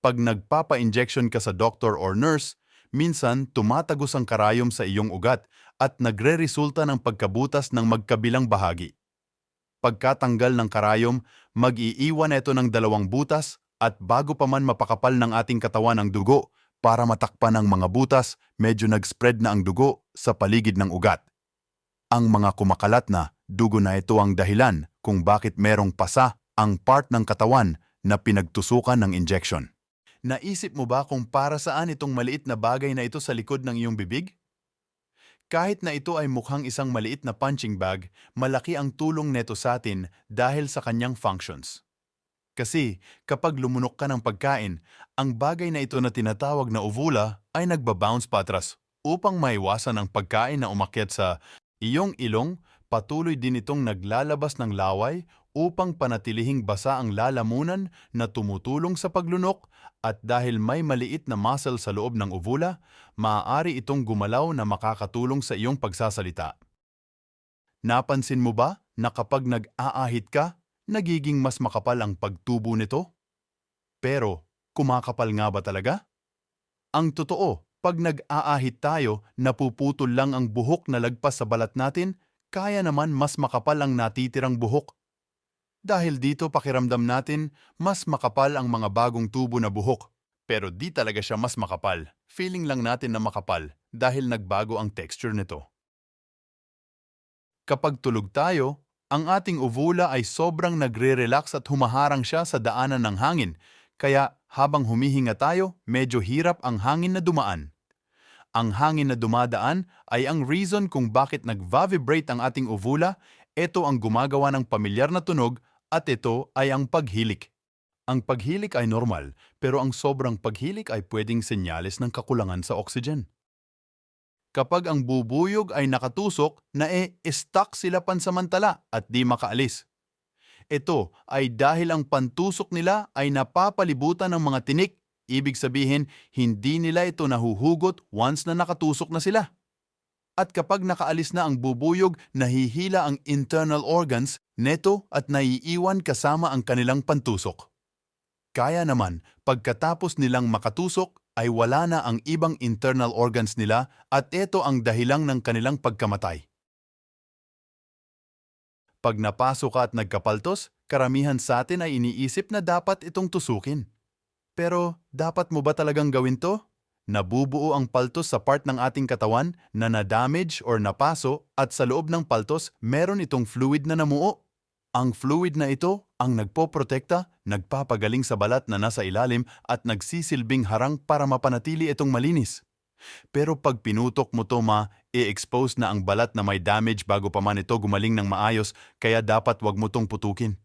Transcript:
Pag nagpapa-injection ka sa doctor or nurse, minsan tumatagos ang karayom sa iyong ugat at nagre-resulta ng pagkabutas ng magkabilang bahagi. Pagkatanggal ng karayom, mag-iiwan ito ng dalawang butas at bago pa man mapakapal ng ating katawan ang dugo, para matakpan ang mga butas, medyo nag-spread na ang dugo sa paligid ng ugat. Ang mga kumakalat na dugo na ito ang dahilan kung bakit merong pasa ang part ng katawan na pinagtusukan ng injection. Naisip mo ba kung para saan itong maliit na bagay na ito sa likod ng iyong bibig? Kahit na ito ay mukhang isang maliit na punching bag, malaki ang tulong neto sa atin dahil sa kanyang functions. Kasi kapag lumunok ka ng pagkain, ang bagay na ito na tinatawag na uvula ay nagbabounce patras upang maiwasan ang pagkain na umakyat sa iyong ilong, patuloy din itong naglalabas ng laway upang panatilihing basa ang lalamunan na tumutulong sa paglunok at dahil may maliit na muscle sa loob ng uvula, maaari itong gumalaw na makakatulong sa iyong pagsasalita. Napansin mo ba na kapag nag-aahit ka, nagiging mas makapal ang pagtubo nito? Pero, kumakapal nga ba talaga? Ang totoo, pag nag-aahit tayo, napuputol lang ang buhok na lagpas sa balat natin, kaya naman mas makapal ang natitirang buhok. Dahil dito pakiramdam natin, mas makapal ang mga bagong tubo na buhok. Pero di talaga siya mas makapal. Feeling lang natin na makapal dahil nagbago ang texture nito. Kapag tulog tayo, ang ating uvula ay sobrang nagre-relax at humaharang siya sa daanan ng hangin, kaya habang humihinga tayo, medyo hirap ang hangin na dumaan. Ang hangin na dumadaan ay ang reason kung bakit nag-vibrate ang ating uvula, ito ang gumagawa ng pamilyar na tunog at ito ay ang paghilik. Ang paghilik ay normal, pero ang sobrang paghilik ay pwedeng senyales ng kakulangan sa oxygen kapag ang bubuyog ay nakatusok na e-stuck sila pansamantala at di makaalis. Ito ay dahil ang pantusok nila ay napapalibutan ng mga tinik, ibig sabihin hindi nila ito nahuhugot once na nakatusok na sila. At kapag nakaalis na ang bubuyog, nahihila ang internal organs neto at naiiwan kasama ang kanilang pantusok. Kaya naman, pagkatapos nilang makatusok, ay wala na ang ibang internal organs nila at ito ang dahilang ng kanilang pagkamatay. Pag napasok at nagkapaltos, karamihan sa atin ay iniisip na dapat itong tusukin. Pero dapat mo ba talagang gawin to? Nabubuo ang paltos sa part ng ating katawan na na-damage or napaso at sa loob ng paltos meron itong fluid na namuo. Ang fluid na ito ang nagpoprotekta, nagpapagaling sa balat na nasa ilalim at nagsisilbing harang para mapanatili itong malinis. Pero pag pinutok mo to ma, i-expose na ang balat na may damage bago pa man ito gumaling ng maayos kaya dapat wag mo tong putukin.